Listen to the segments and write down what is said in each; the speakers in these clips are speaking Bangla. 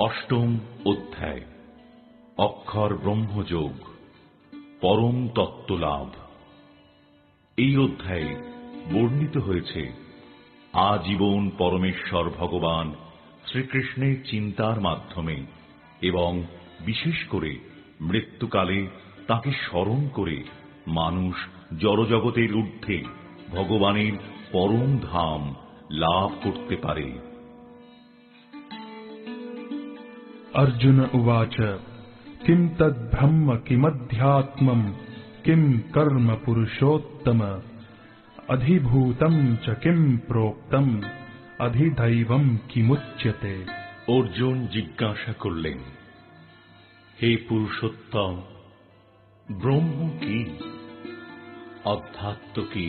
অষ্টম অধ্যায়, অক্ষর ব্রহ্মযোগ, পরম তত্ত্ব লাভ এই অধ্যায়ে বর্ণিত হয়েছে, আজীবন পরমেশ্বর ভগবান শ্রীকৃষ্ণের চিন্তার মাধ্যমে এবং বিশেষ করে মৃত্যুকালে তাকে স্মরণ করে মানুষ জড়জগতের ঊর্ধ্বে ভগবানের পরম ধাম লাভ করতে পারে। अर्जुन उवाच किम् तद्ब्रह्म किमध्यात्मम् किम् कर्म पुरुषोत्तम अधिभूतम् च किम् प्रोक्तम् अधिदैवम् किमुच्यते অর্জুন জিজ্ঞাসা করলেন হে পুরুষোত্তম ব্রহ্ম কি অধ্যাত্ম কি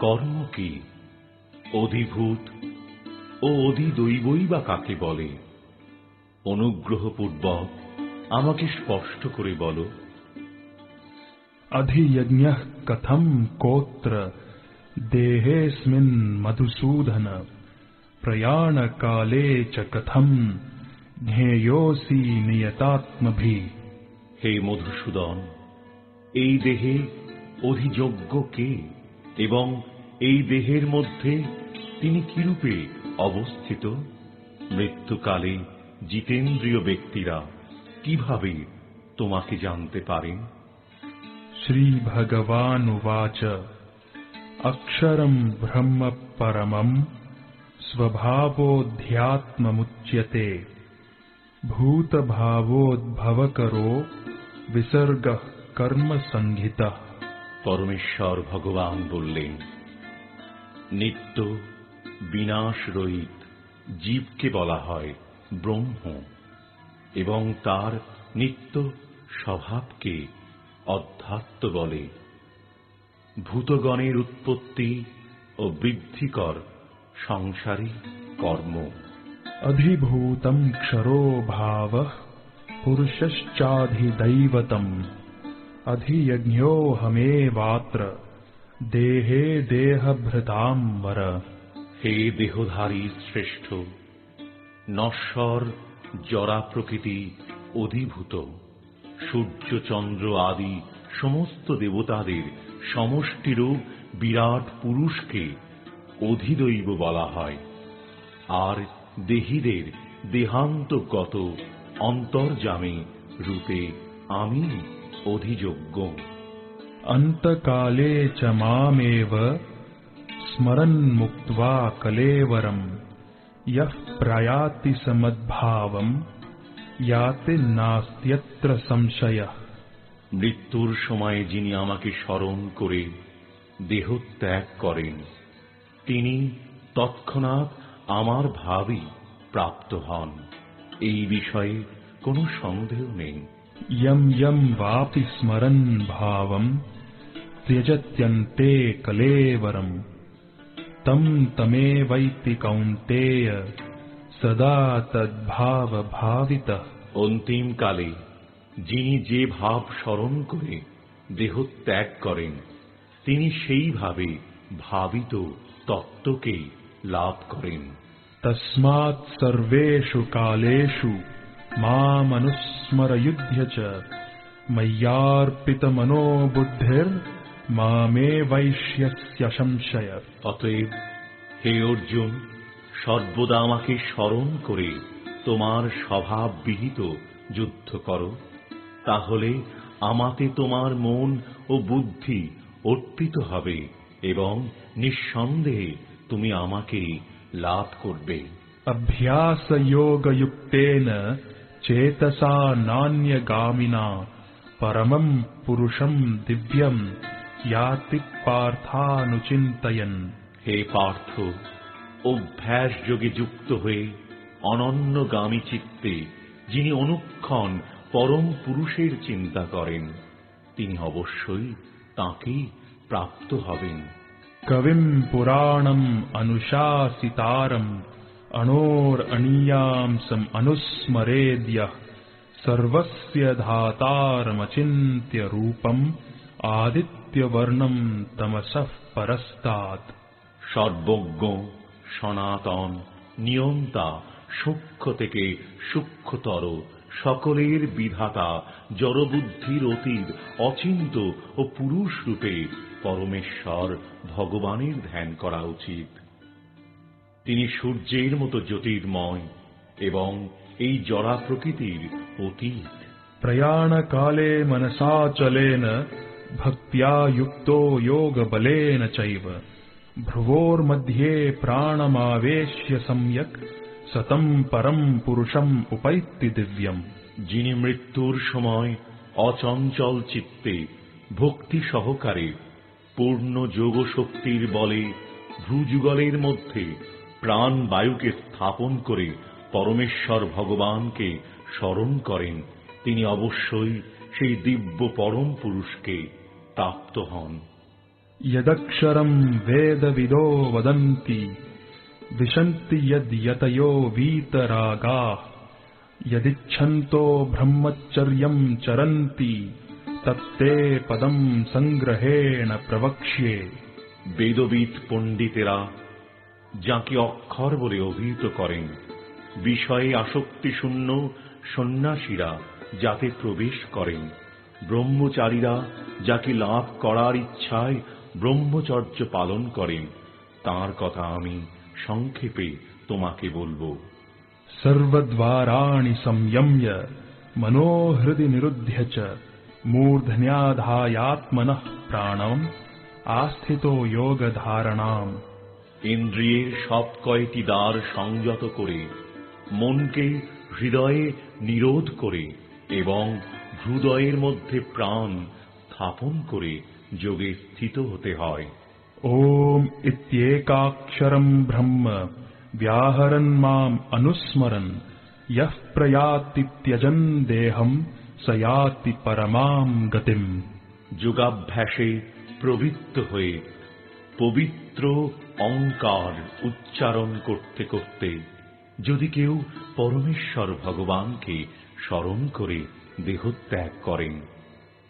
কর্ম কি অধিভূত ও অধিদৈবই বা কাকে বলে অনুগ্রহপূর্বক আমাকে স্পষ্ট করে বলো। অধিযজ্ঞ কথম কোত্র দেহেস্মিন মধুসূদন প্রয়াণ কালে চ কথম ধ্যেয়সি নিয়তাত্মভি। হে মধুসূদন এই দেহে অধিযোগ্য কে এবং এই দেহের মধ্যে তিনি কিরূপে অবস্থিত? মৃত্যুকালে জিতেন্দ্রীয় ব্যক্তিরা কিভাবে তোমাকে জানতে পারেন श्रीभगवानुवाच अक्षरम् ब्रह्म परमम् स्वभावोऽध्यात्ममुच्यते भूतभावोद्भवकरो विसर्गः कर्म संहितः পরমেশ্বর ভগবান বললেন নিত্য বিনাশ রহিত জীবকে বলা হয় ব্রহ্ম এবং তার নিত্য স্বভাবকে অধ্যাত্ম বলে। ভূতগণের উৎপত্তি ও বৃদ্ধিকর সংসারী কর্ম। অধিভূতম ক্ষরো ভাব পুরুষশ্চাধিদৈবতম। অধিয়জ্ঞোহমেবাত্র দেহে দেহভৃতাম্বর। হে দেহধারী শ্রেষ্ঠ নশ্বর জরা প্রকৃতি অধিভূত। সূর্য চন্দ্র আদি সমস্ত দেবতাদের সমষ্টিরূপ বিরাট পুরুষকে অধিদৈব বলা হয়। আর দেহীদের দেহান্তগত অন্তর্জামে রূপে আমি অধিযোগ্য। অন্তকালে চ মামেব স্মরন্মুক্তা কলেবরম। यः प्रयाति समद्भावम् याति नास्त्यत्र संशयः মৃত্যুর সময় যিনি আমাকে স্মরণ করে দেহ ত্যাগ করেন তিনি তৎক্ষণাৎ আমার ভাবই প্রাপ্ত হন এই বিষয়ে কোনো সন্দেহ নেই यम् यम् वापि स्मरन् भावम् त्यजत्यन्ते कलेवरम् तम् तमेवैति कौन्तेय सदा तद्भावभावितः অন্তিমকালে যিনি যে ভাব স্মরণ করে দেহ ত্যাগ করেন তিনি সেইভাবে ভাবিত তত্ত্বকেই লাভ করেন तस्मात् सर्वेषु कालेषु मामनुस्मरयुध्य च मय्यार्पितमनो মামে বৈশ্য সংশয় অতএব হে অর্জুন সর্বদা আমাকে স্মরণ করে তোমার স্বভাব বিহিত যুদ্ধ করো। তাহলে আমাতে তোমার মন ও বুদ্ধি অর্পিত হবে এবং নিঃসন্দেহে তুমি আমাকে লাভ করবে। অভ্যাস যোগযুক্তেন চেতসা নান্যগামিনা পরমম পুরুষম দিব্যম পার্থানুচিন্তয়ন হে পার্থ অভ্যাস যোগে যুক্ত হয়ে অনন্যগামী চিত্তে যিনি অনুক্ষণ পরম পুরুষের চিন্তা করেন তিনি অবশ্যই তাঁকেই প্রাপ্ত হবেন। কবিম পুরাণম অনুশাসিতারম অনোর অনিয়াম অনুস্মরেদ্য। সর্বস্য ধাতারমচিন্ত্য রূপম আদিত্যবর্ণম তমসঃ পরস্তাৎ সর্বজ্ঞ সনাতন নিয়ন্তা সূক্ষ্ম থেকে সূক্ষ্মতর সকলের বিধাতা জড়বুদ্ধির অতীত অচিন্ত ও পুরুষ রূপে পরমেশ্বর ভগবানের ধ্যান করা উচিত। তিনি সূর্যের মতো জ্যোতির্ময় এবং এই জরা প্রকৃতির অতীত। প্রয়াণকালে মনসাচলেন भक्त्या युक्तो योगबलेन चैव भ्रुवोर्मध्ये प्राणमावेश्य सम्यक् सतं परं पुरुषम् उपैत्ति दिव्यम् যিনি মৃত্যুর সময় অচঞ্চল চিত্তে ভক্তি সহকারে পূর্ণ যোগ শক্তির বলে ভ্রুযুগলের মধ্যে প্রাণ বায়ুকে স্থাপন করে পরমেশ্বর ভগবানকে স্মরণ করেন তিনি অবশ্যই সেই দিব্য পরম পুরুষকে প্রাপ্ত হন यदक्षरम् वेदविदो वदन्ति विशन्ति यद्यतयो वीतरागाः यदिच्छन्तो ब्रह्मचर्यम् चरन्ति तत्ते पदम् सङ्ग्रहेण प्रवक्ष्ये বেদবিদ পণ্ডিতেরা যাকে অক্ষর বলে অভিহিত করেন বিষয়ে আসক্তিশূন্য সন্ন্যাসীরা যাতে প্রবেশ করেন ব্রহ্মচারীরা যাকে লাভ করার ইচ্ছায় ব্রহ্মচর্য পালন করেন তার কথা আমি সংক্ষেপে তোমাকে বলব। সর্বদ্বারাণী সংযম্য মনোহৃদি নিরুদ্ধ মূর্ধন্যাধায়াত্মন প্রাণম আস্থিত যোগ ধারণাম ইন্দ্রিয়ের সব কয়টি দ্বার সংযত করে মনকে হৃদয়ে নিরোধ করে এবং হৃদয়ের মধ্যে প্রাণ স্থাপন করে যোগে স্থিত হতে হয় ॐ इत्येकाक्षरम् ब्रह्म व्याहरन् माम् अनुस्मरन् यः प्रयातीत्यजन् देहम् स याति परमाम् गतिम् যোগাভ্যাসে প্রবৃত্ত হয়ে পবিত্র অঙ্কার উচ্চারণ করতে করতে যদি কেউ পরমেশ্বর ভগবানকে স্মরণ করে দেহত্যাগ করেন।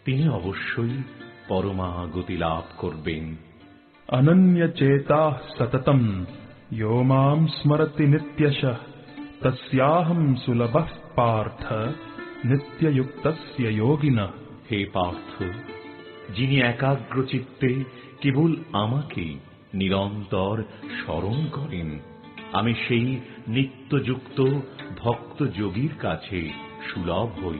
তিনি অবশ্যই পরমাগতি লাভ করবেন। অনন্য চেতা সততম। ইো মাম স্মরতি নিত্যশ। তস্যাহম সুলভ পার্থ। নিত্যযুক্ত যোগিন। হে পার্থ যিনি একাগ্র চিত্তে কেবল আমাকে নিরন্তর স্মরণ করেন আমি সেই নিত্যযুক্ত ভক্ত যোগীর কাছে সুলভ হই।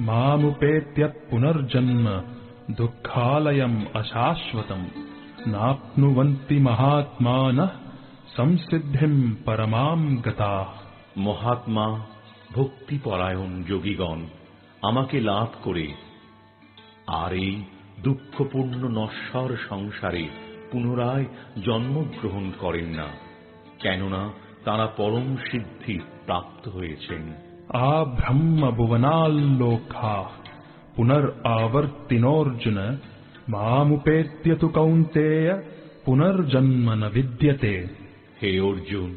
मामुपेत्य पुनर्जन्म दुःखालयम् अशाश्वतम् नाप्नुवन्ति महात्मानः संसिद्धिम् परमाम् गताः মহাত্মা ভক্তিপরায়ণ যোগীগণ আমাকে লাভ করে আর এই দুঃখপূর্ণ নশ্বর সংসারে পুনরায় জন্মগ্রহণ করেন না কেননা তারা পরম সিদ্ধি প্রাপ্ত হয়েছেন आब्रह्मभुवनाल्लोकाः पुनरावर्तिनोऽर्जुन मामुपेत्य तु कौन्तेय पुनर्जन्म न विद्यते হে অর্জুন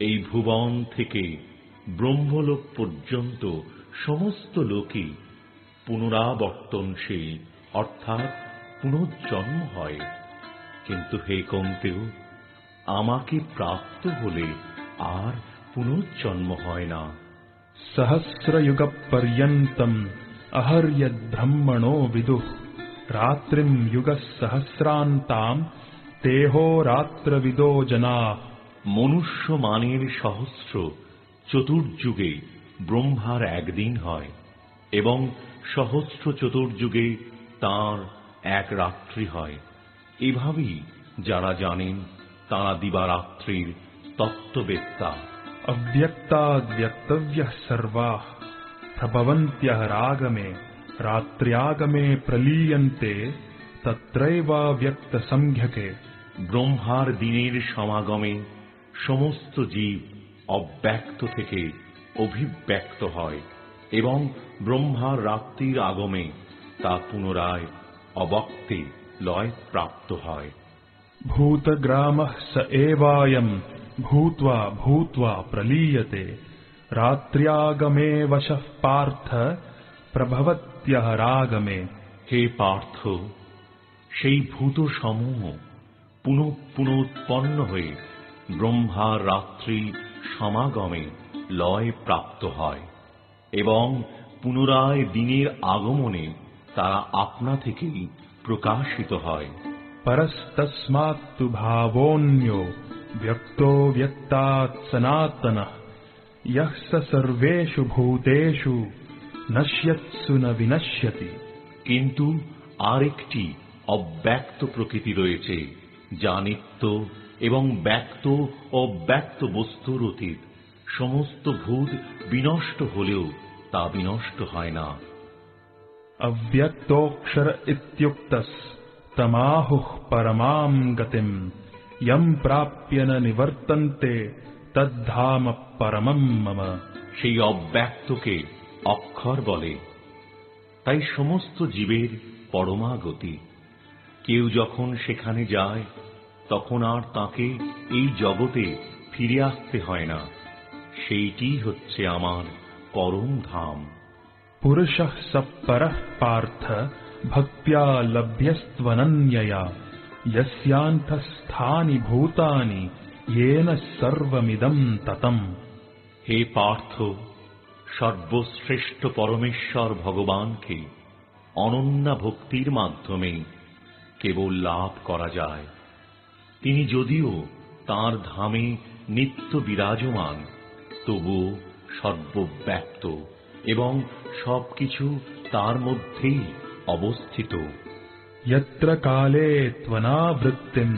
এই ভুবন থেকে ব্রহ্মলোক পর্যন্ত সমস্ত লোকই পুনরাবর্তনশীল অর্থাৎ পুনর্জন্ম হয় কিন্তু হে কন্তেও আমাকে প্রাপ্ত হলে আর পুনর্জন্ম হয় না सहस्रयुगपर्यन्तम् अहर्यद्ब्रह्मणो विदुः रात्रिम् युगः सहस्रान्ताम् तेहोरात्रविदो जनाः মনুষ্য মানের সহস্র চতুর্যুগে ব্রহ্মার একদিন হয় এবং সহস্র চতুর্যুগে তার এক রাত্রি হয় এভাবেই যারা জানেন তারা দিবারাত্রির তত্ত্ববেত্তা अव्यक्ताद्व्यक्तव्यः सर्वाः प्रभवन्त्यः रागमे रात्र्यागमे प्रलीयन्ते तत्रैवाव्यक्तसंज्ञके ব্রহ্মার দিনের সমাগমে সমস্ত জীব অব্যক্ত থেকে অভিব্যক্ত হয় এবং ব্রহ্মার রাত্রির আগমে তা পুনরায় অবক্তে লয় প্রাপ্ত হয় भूतग्रामः स एवायम् भूत्वा भूत्वा प्रलीयते रात्र्यागमे वशः पार्थ प्रभवत्यः रागमे হে পার্থ সেই ভূত সমূহ পুনঃ পুনঃ উৎপন্ন হয়ে ব্রহ্মার রাত্রি সমাগমে লয় প্রাপ্ত হয় এবং পুনরায় দিনের আগমনে তারা আপনা থেকেই প্রকাশিত হয় परस्तस्मात्तु भावोऽन्यो व्यक्तो व्यक्तात् सनातनः यः स सर्वेषु भूतेषु नश्यत्सु न विनश्यति কিন্তু আরেকটি অব্যক্ত প্রকৃতি রয়েছে যা নিত্য এবং ব্যক্ত ও ব্যক্ত বস্তুর অতীত সমস্ত ভূত বিনষ্ট হলেও তা বিনষ্ট হয় না अव्यक्तोऽक्षर इत्युक्तस्तमाहुः परमाम् गतिम् यम प्राप्य न নিবর্তন্তে तद्धाम পরমম मम। সেই অব্যক্তকে অক্ষর বলে। তাই সমস্ত জীবের পরমাগতি। কেউ যখন সেখানে যায় তখন আর তাকে এই জগতে ফিরে আসতে হয় না। সেইটি হচ্ছে আমার পরম ধাম। পুরুষ সপর পার্থ ভক্তিয়া লভ্যস্ত্বনন্যয়া। যস্যান্তস্থানি ভূতানি ইয়েন সর্বমিদম ততম হে পার্থ সর্বশ্রেষ্ঠ পরমেশ্বর ভগবানকে অনন্যা ভক্তির মাধ্যমে কেবল লাভ করা যায় তিনি যদিও তার ধামে নিত্য বিরাজমান তবুও সর্বব্যাপ্ত এবং সবকিছু তার মধ্যেই অবস্থিত यत्र काले त्वनावृत्तिम्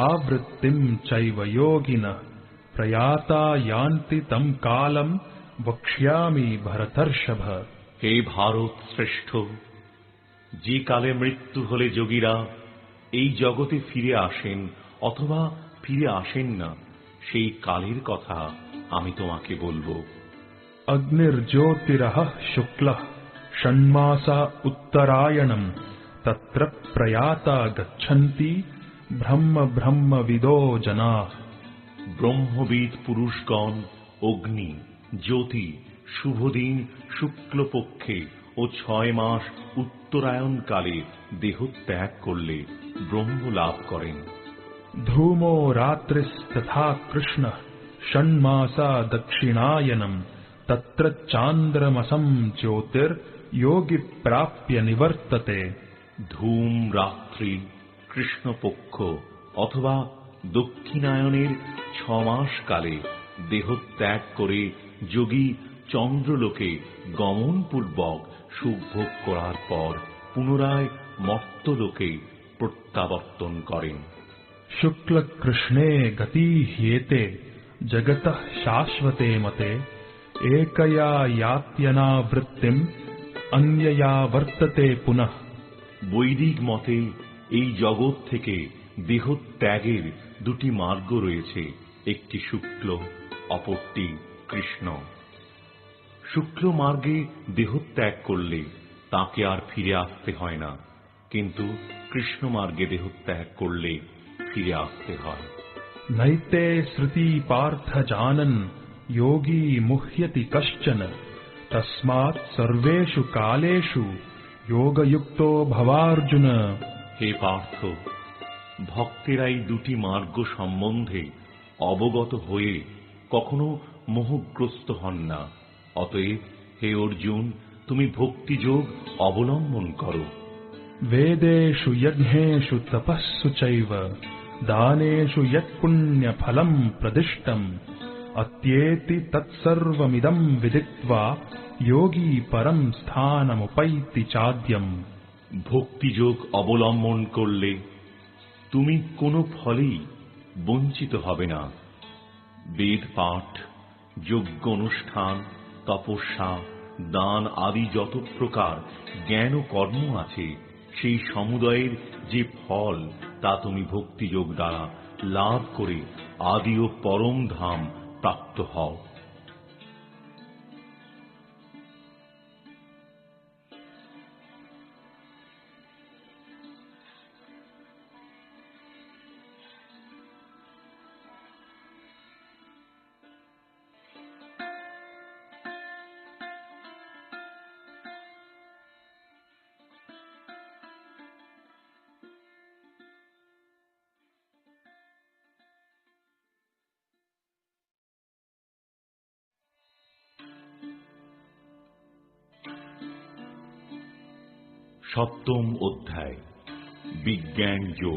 आवृत्तिम् चैव योगिनः प्रयाता यान्ति तम् कालम् वक्ष्यामि भरतर्षभ হে ভারত শ্রেষ্ঠ যে কালে মৃত্যু হলে যোগীরা এই জগতে ফিরে আসেন অথবা ফিরে আসেন না সেই কালের কথা আমি তোমাকে বলবো अग्निर्ज्योतिरः शुक्लः षण्मासा उत्तरायणम् तत्र प्रयाता गच्छन्ति ब्रह्म ब्रह्मविदो जनाः ব্রহ্মবিদ পুরুষগণ অগ্নি জ্যোতি শুভদিন শুক্লপক্ষে ও ছয় মাস উত্তরায়ণ কালে দেহ ত্যাগ করলে ব্রহ্ম লাভ করেন धूमो रात्रिस्तथा कृष्णः षण्मासा दक्षिणायनम् तत्र चान्द्रमसम् ज्योतिर्योगि प्राप्य निवर्तते ধূম রাত্রি কৃষ্ণপক্ষ অথবা দক্ষিণায়নের দেহ ত্যাগ করে যোগী চন্দ্রলোকে গমনপূর্বক সুখভোগ করার পর পুনরায় মর্তলোকে প্রত্যাবর্তন করেন। শুক্লকৃষ্ণে গতি হিয়েতে, জগত শাশ্বতে মতে একয়া ইয়াত্যনাবৃত্তিম অন্যয়া বর্ততে পুনঃ বৈদিক মতে এই জগৎ থেকে দেহ ত্যাগের দুটি মার্গ রয়েছে। একটি শুক্ল, অপরটি কৃষ্ণ। শুক্ল মার্গে দেহ ত্যাগ করলে তাকে আর ফিরে আসতে হয় না। কিন্তু কৃষ্ণ মার্গে দেহ ত্যাগ করলে ফিরে আসতে হয়। নৈতে শ্রুতি পার্থ জানন, যোগী মুহ্যতি কশ্চন। তস্মাৎ সর্বেষু কালেষু যোগযুক্ত ভবার্জুন হে পার্থ ভক্তেরাই দুটি মার্গ সম্বন্ধে অবগত হয়ে কখনো মোহগ্রস্ত হন না অতএব হে অর্জুন তুমি ভক্তিযোগ অবলম্বন করো বেদেশু যজ্ঞেশু তপস্সু চৈব দানেশু ফলম প্রদিষ্টম అత్యేతి తత్సర్వమిదం విదిత్వా যোগী পরম স্থানমুপైতি চাদ্যম ভক্তিযোগ অবলম্বন করলে তুমি কোনো ফলেই বঞ্চিত হবে না। বেদ পাঠ যোগ্য অনুষ্ঠান, তপস্যা, দান আদি যত প্রকার জ্ঞান ও কর্ম আছে, সেই সমুদায়ের যে ফল তা তুমি ভক্তিযোগ দ্বারা লাভ করে আদি ও পরম ধাম প্রাপ্ত হও। সপ্তম অধ্যায় বিজ্ঞান যোগ।